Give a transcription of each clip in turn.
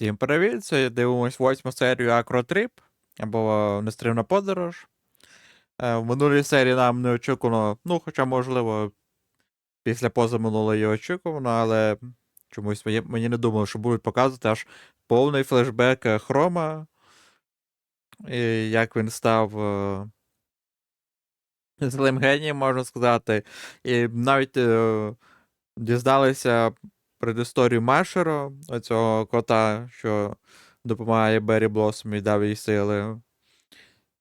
Всім привіт! Сьогодні дивимось восьму серію Акротрип або Нестримна подорож. Е, В минулій серії нам не очікувано, ну, хоча, можливо, після позаминулої очікувано, але чомусь мені, не думали, що будуть показувати аж повний флешбек е, Хрома, і як він став е, злим генієм, можна сказати. І навіть дізналися предісторію Машеро, оцього кота, що допомагає Бері Блосом і дав їй сили.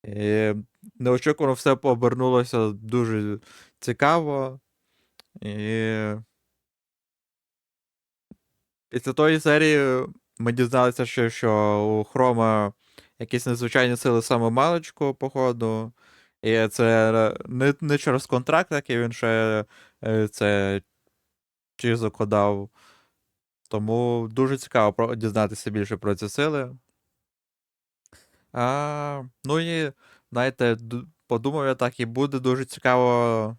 І неочікувано все повернулося дуже цікаво. І після тої серії ми дізналися, що, що у Хрома якісь надзвичайні сили саме маличку, походу. І це не, не через контракт, який він ще е, це Чізоко дав. Тому дуже цікаво дізнатися більше про ці сили. А, ну і, знаєте, подумав я так, і буде дуже цікаво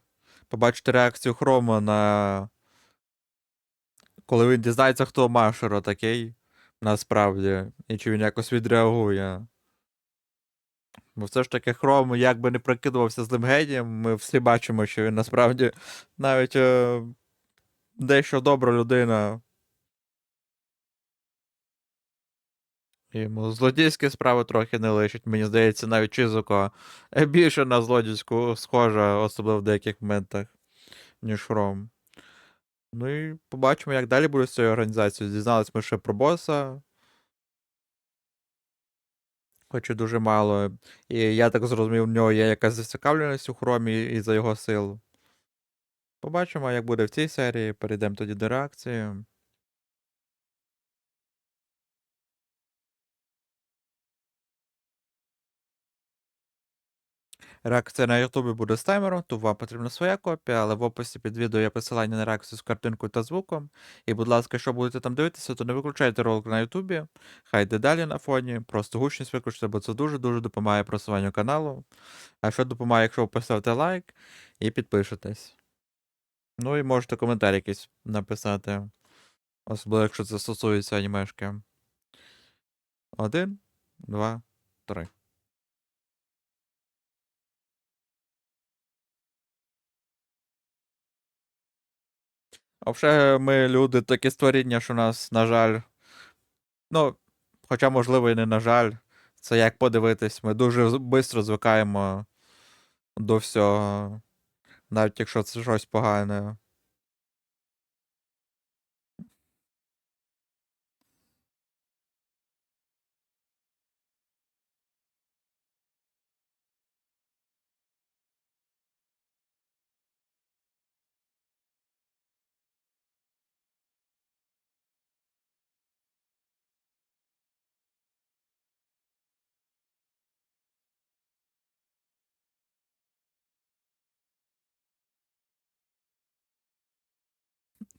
побачити реакцію Хрома на. Коли він дізнається, хто Машеро такий насправді, і чи він якось відреагує. Бо все ж таки Хром, як би не прикидувався злим генієм, ми всі бачимо, що він насправді навіть е, дещо добра людина. Йому злодійські справи трохи не лишить. Мені здається, навіть Чизуко більше на злодійську схожа, особливо в деяких моментах, ніж Хром. Ну і побачимо, як далі буде з цією організацією. Дізналися ми ще про боса. Хоч і дуже мало. І я так зрозумів, в нього є якась зацікавленість у хромі і за його сил. Побачимо, як буде в цій серії. Перейдемо тоді до реакції. Реакція на Ютубі буде з таймером, то вам потрібна своя копія, але в описі під відео є посилання на реакцію з картинкою та звуком. І, будь ласка, якщо будете там дивитися, то не виключайте ролик на Ютубі. Хай йде далі на фоні, просто гучність виключте, бо це дуже-дуже допомагає просуванню каналу. А що допомагає, якщо ви поставите лайк і підпишетесь. Ну і можете коментар якийсь написати. Особливо, якщо це стосується анімешки. Один, два, три. А вже ми люди такі створіння, що нас, на жаль. Ну, хоча, можливо, і не на жаль. Це як подивитись, ми дуже швидко звикаємо до всього. Навіть якщо це щось погане.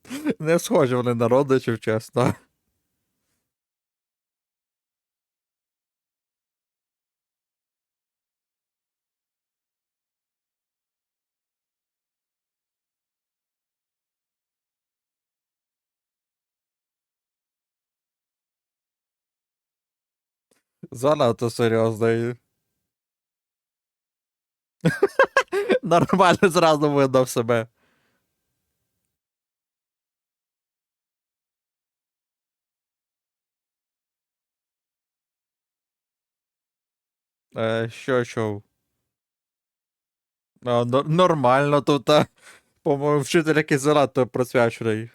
Не схожі вони на родичів, чесно. Занадто серйозно. Нормально зразу видав себе. Що чув? Нормально тут. По-моєму, вчитель якийсь занадто просвячений.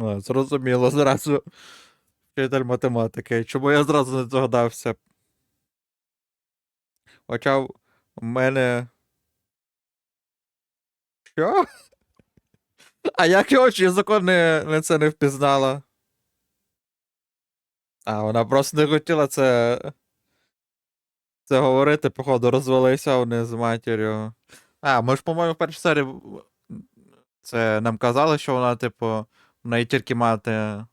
А, зрозуміло, зразу. Вчитель математики. Чому я зразу не здогадався? Хоча в мене. Що? А як його чи закон не, не це не впізнала? А, вона просто не хотіла це. Це говорити, походу, розвелися вони з матір'ю. А, ми ж, по-моєму, в першій серії це нам казали, що вона, типу, в неї тільки мати.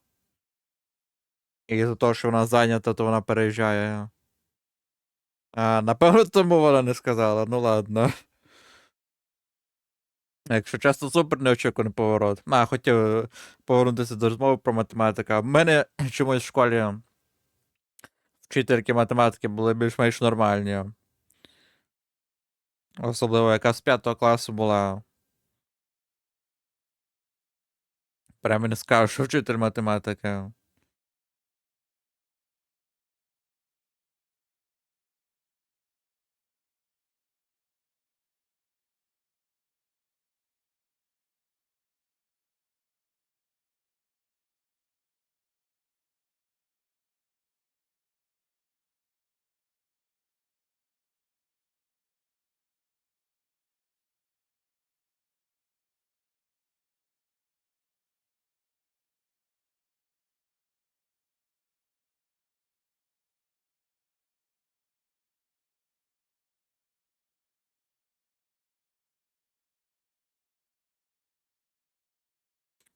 І за того, що вона зайнята, то вона переїжджає. А, напевно, тому вона не сказала. Ну ладно. Якщо чесно, супер неочікуваний поворот. А, хотів е, повернутися до розмови про математику. В мене чомусь в школі вчительки математики були більш-менш нормальні. Особливо яка з 5 класу була. Прямо не скажу, що вчитель математики.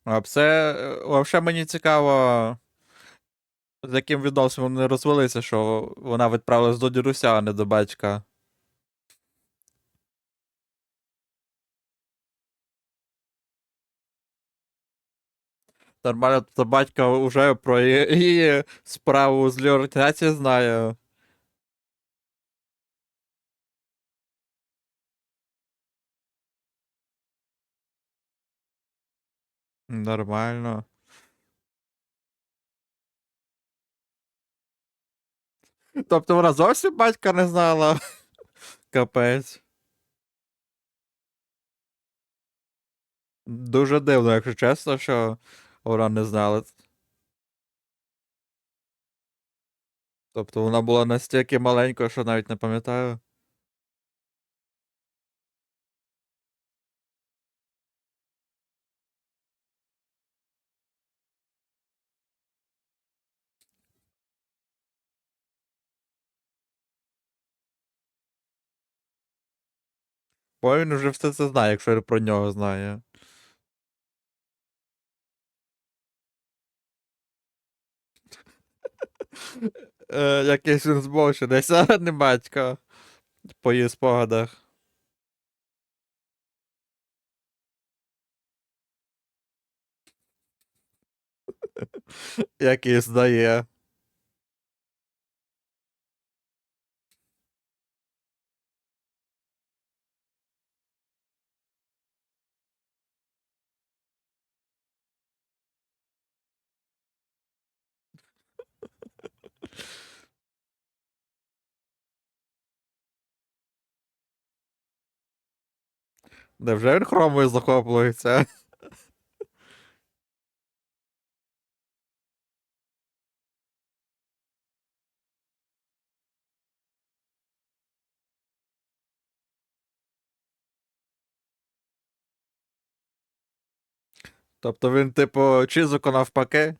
А все, е, взагалі мені цікаво, з яким відносом вони розвелися, що вона відправилась до дідуся, а не до батька. Нормально, то батько вже про її справу з реорганізації знає. Нормально. Тобто вона зовсім батька не знала. Капець. Дуже дивно, якщо чесно, що вона не знала. Тобто вона була настільки маленькою, що навіть не пам'ятаю. Бо він вже все це знає, якщо про нього знає. Е, Якийсь він збочений, десь не батько. По її спогадах. Який здає. Невже він хромою захоплюється? Тобто він, типу, Чізуко навпаки.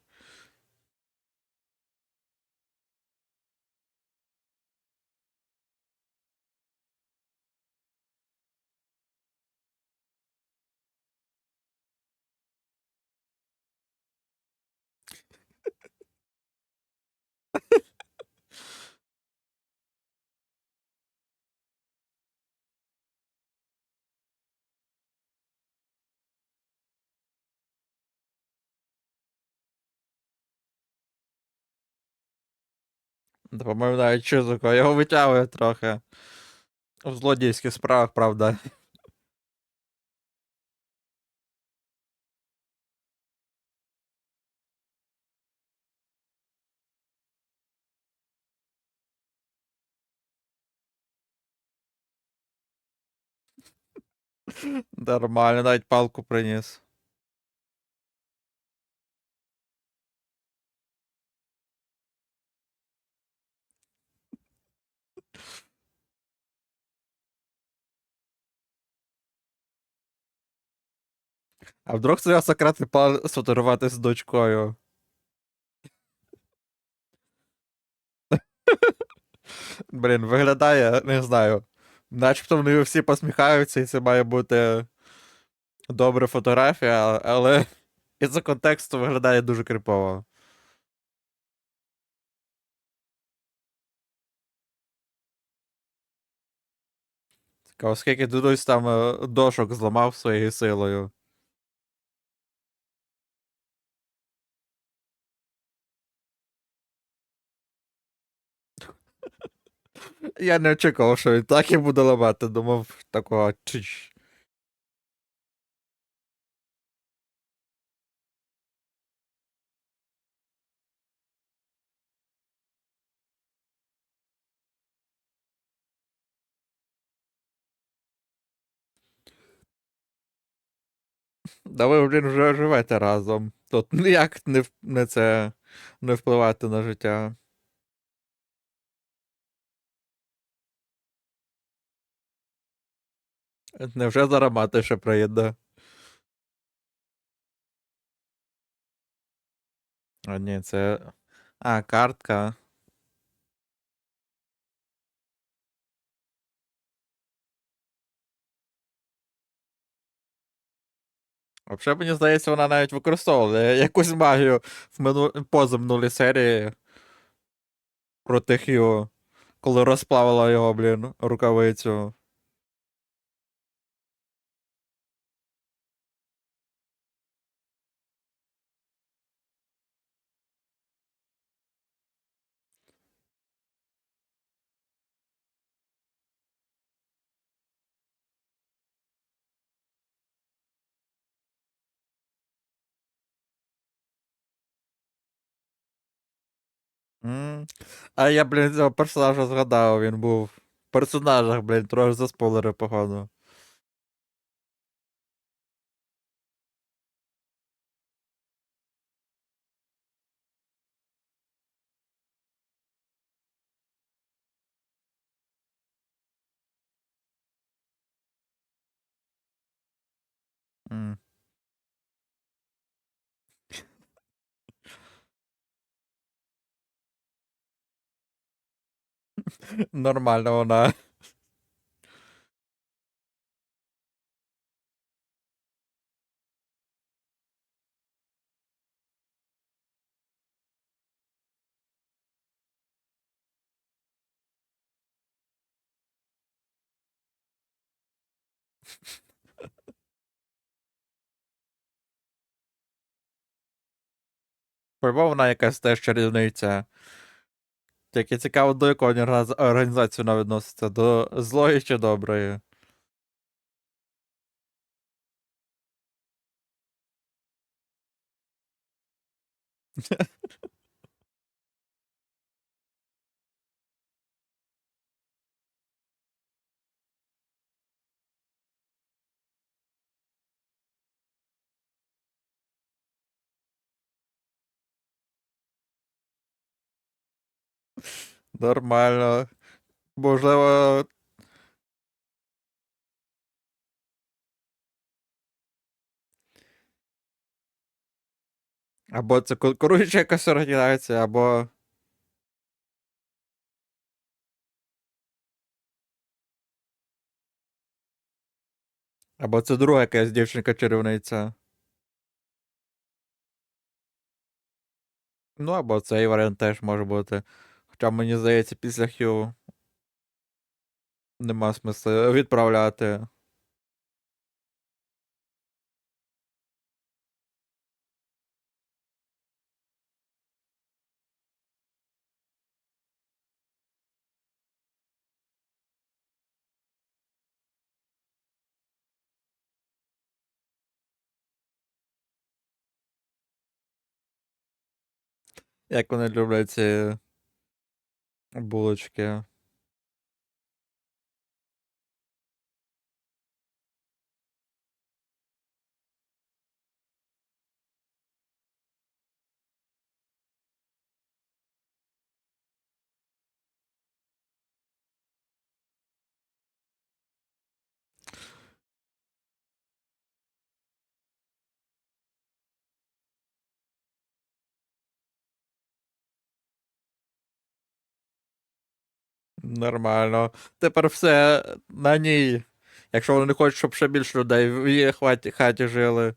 Навіть Чізуко. Його витягує трохи. В злодійських справах, правда. Нормально, навіть палку приніс. А вдруг це секретний план сфотографувати з дочкою? Блін, виглядає, не знаю. Начебто вони всі посміхаються, і це має бути добра фотографія, але із-за контексту виглядає дуже крипово. Оскільки Дудусь там е, дошок зламав своєю силою. Я не очікував, що він так і буде ламати. Думав, такого чич. Да ви, блін, вже живете разом. Тут ніяк не, не це не впливати на життя. Невже зараз мати ще приїде? А ні, це. А, картка. Взагалі, мені здається, вона навіть використовувала якусь магію в мину... позаминулій серії проти Хью, коли розплавила його, блін, рукавицю. М. А я, блін, цього персонажа згадав, він був в персонажах, блін, трохи за спойлери, походу. М. Нормально вона. По-любому вона якась теж чарівниця. Тільки цікаво, до якої організ- організації вона відноситься, до злої чи доброї. Нормально. Можливо. Або це конкуруюча якась організація, або. Або це друга якась дівчинка-чарівниця. Ну, або цей варіант теж може бути. Хоча мені здається, після Хью нема смислу відправляти. Як вони люблять ці булочки. Нормально. Тепер все на ній. Якщо вони не хочуть, щоб ще більше людей в її хаті, хаті жили.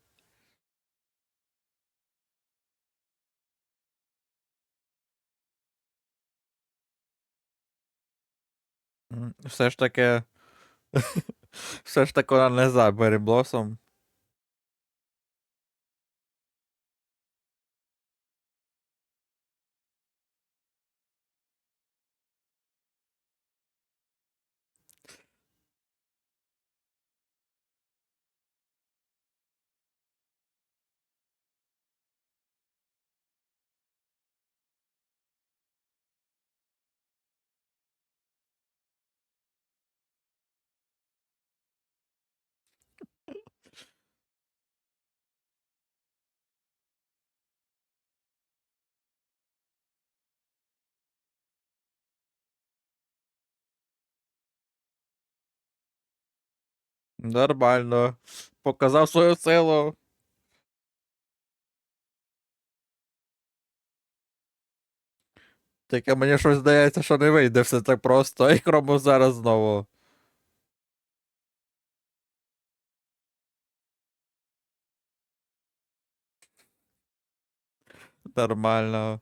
Все ж таки Все ж таки вона не за Бері Блосом. Нормально. Показав свою силу. Тільки мені щось здається, що не вийде все так просто, і Кромов зараз знову. Нормально.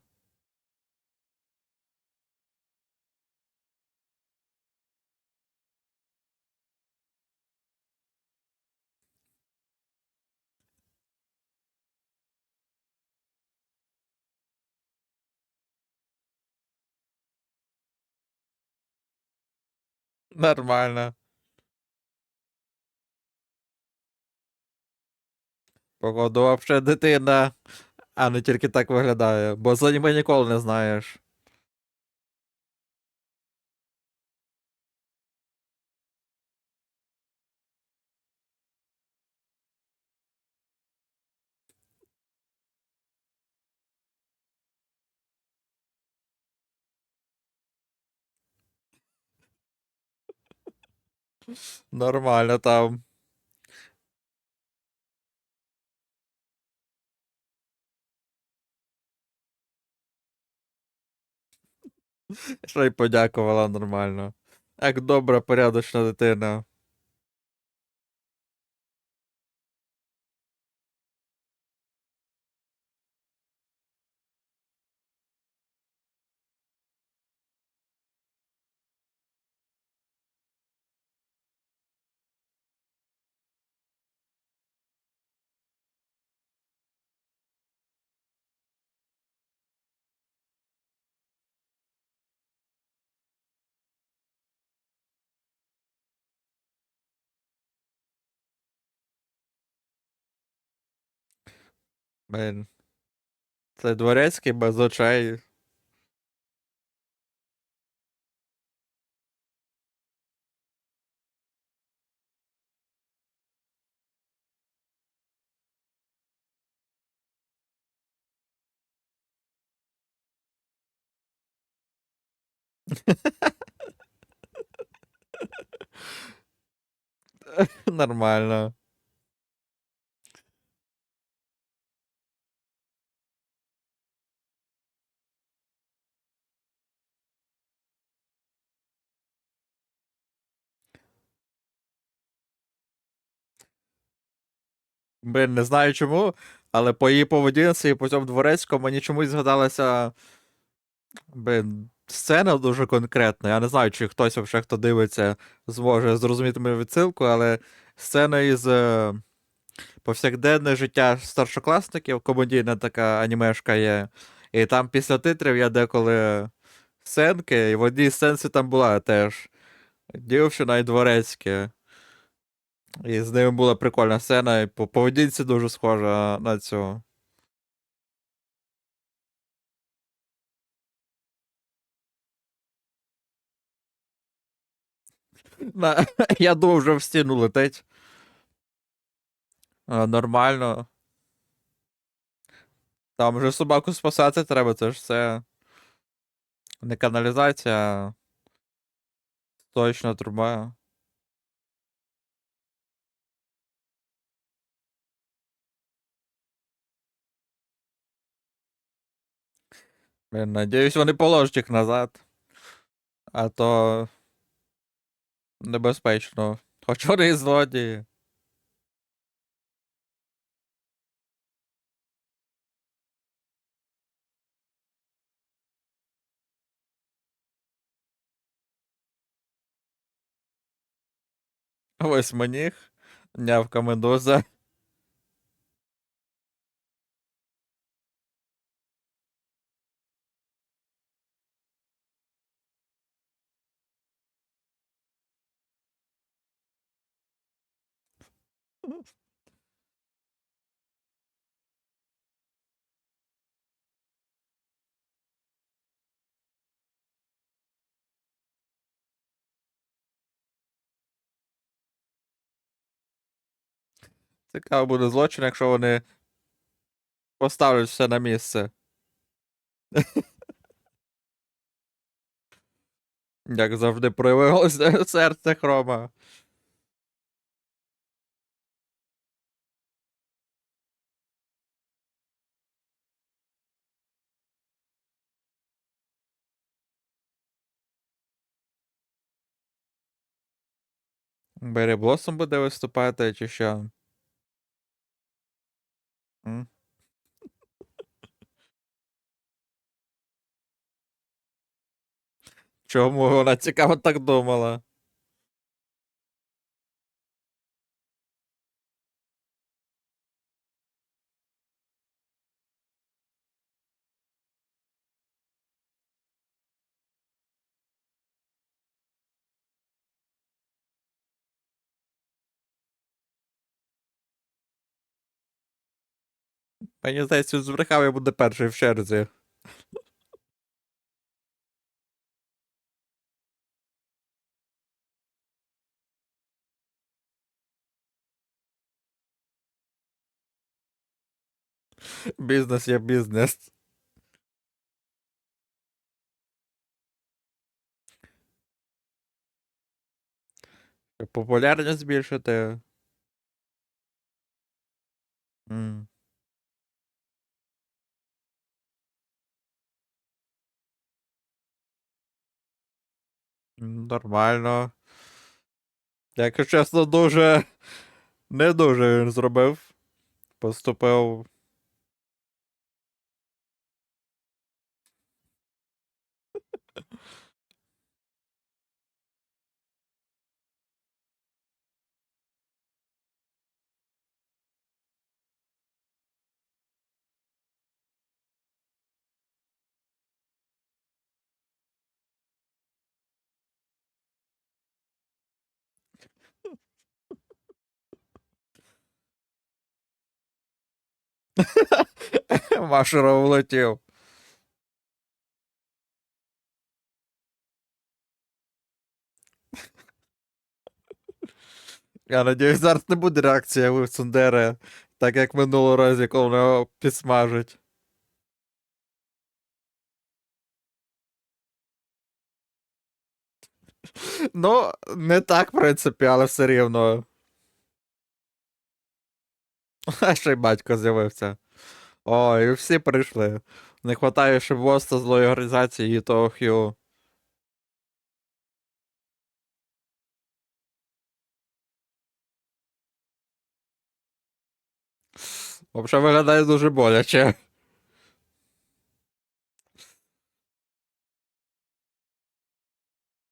Нормально. Походу, вообще дитина, а не тільки так виглядає, бо за аніме ніколи не знаєш. Нормально там. Що й подякувала нормально. Як добра, порядочна дитина. Блін. Це дворецький без очей. Нормально. Блін, не знаю чому, але по її поведінці і по цьому дворецькому мені чомусь згадалася. Блін, сцена дуже конкретна. Я не знаю, чи хтось, взагалі, хто дивиться, зможе зрозуміти мою відсилку, але сцена із е, повсякденне життя старшокласників, комедійна така анімешка є. І там після титрів я деколи сценки, і в одній сценці там була теж дівчина і дворецьке. І з ними була прикольна сцена, і по поведінці дуже схожа на. На, я думав, вже в стіну летить. Нормально. Там вже собаку спасати треба, це ж все. Не каналізація, точно труба. Надіюсь, вони положать їх назад. А то небезпечно. Хоч вони і злодії. Восьминіг, нявка медуза. Цікаво буде злочин, якщо вони поставлять все на місце. Як завжди проявилося серце хрома. Бері Блосом буде виступати, чи що? М? Чому вона цікаво так думала? Мені здається, збрехав і буде перший в черзі. Бізнес є бізнес. Популярність збільшити. М. Нормально. Якщо чесно, дуже. Не дуже він зробив. Поступив. Машеров влетів. Я надіюсь, зараз не буде реакція у Цундери, так як минулого разу, коли його підсмажуть. Ну, не так, в принципі, але все рівно. А ще й батько з'явився. О, і всі прийшли. Не вистачає ще боста злої організації і того Хью. Взагалі виглядає дуже боляче.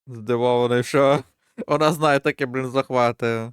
Здивований, що вона знає таке, блін, захвати.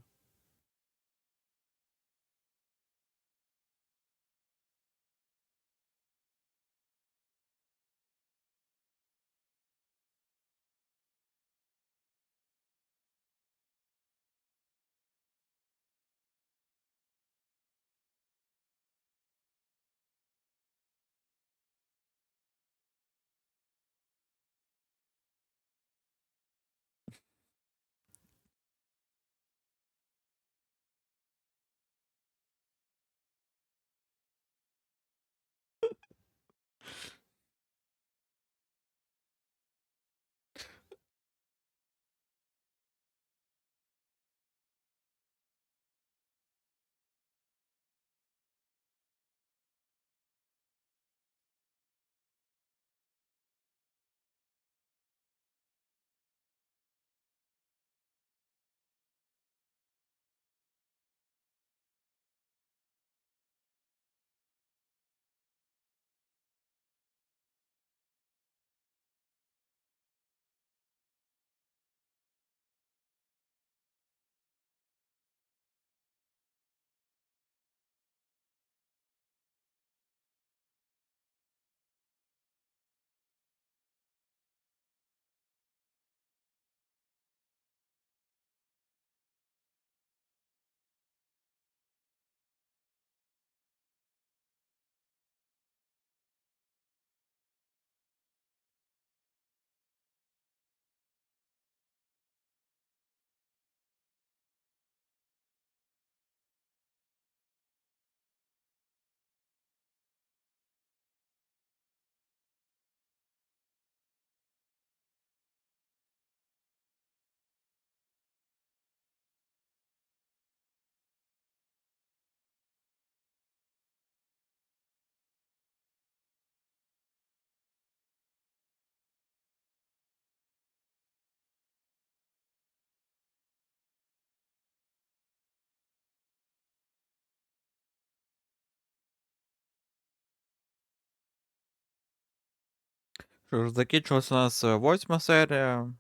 Що ж, закінчилася у нас е, восьма серія.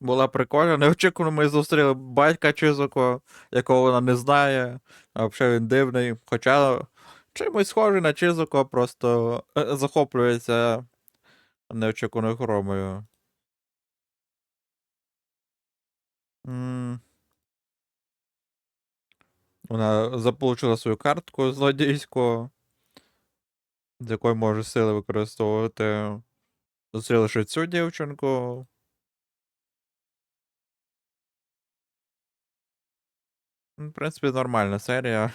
Була прикольна. Неочікувано ми зустріли батька Чизуко, якого вона не знає, а взагалі він дивний. Хоча чимось схожий на Чизуко, просто е, захоплюється неочікуваною хромою. Вона заполучила свою картку злодійську, з якої може сили використовувати. Зустріли цю дівчинку. Ну, В принципі, нормальна серія.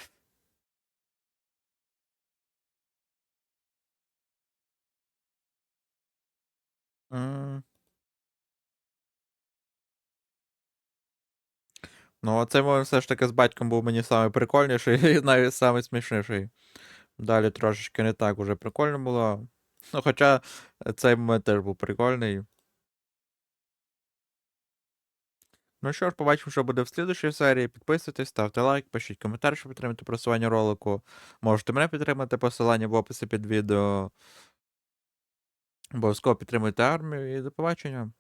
Ну, оцей момент все ж таки з батьком був мені самий прикольніший і навіть самий смішніший. Далі трошечки не так уже прикольно було. Ну, хоча е, цей момент теж був прикольний. Ну що ж, побачимо, що буде в слідущій серії. Підписуйтесь, ставте лайк, пишіть коментар, щоб підтримати просування ролику. Можете мене підтримати, посилання в описі під відео. Обов'язково підтримуйте армію і до побачення.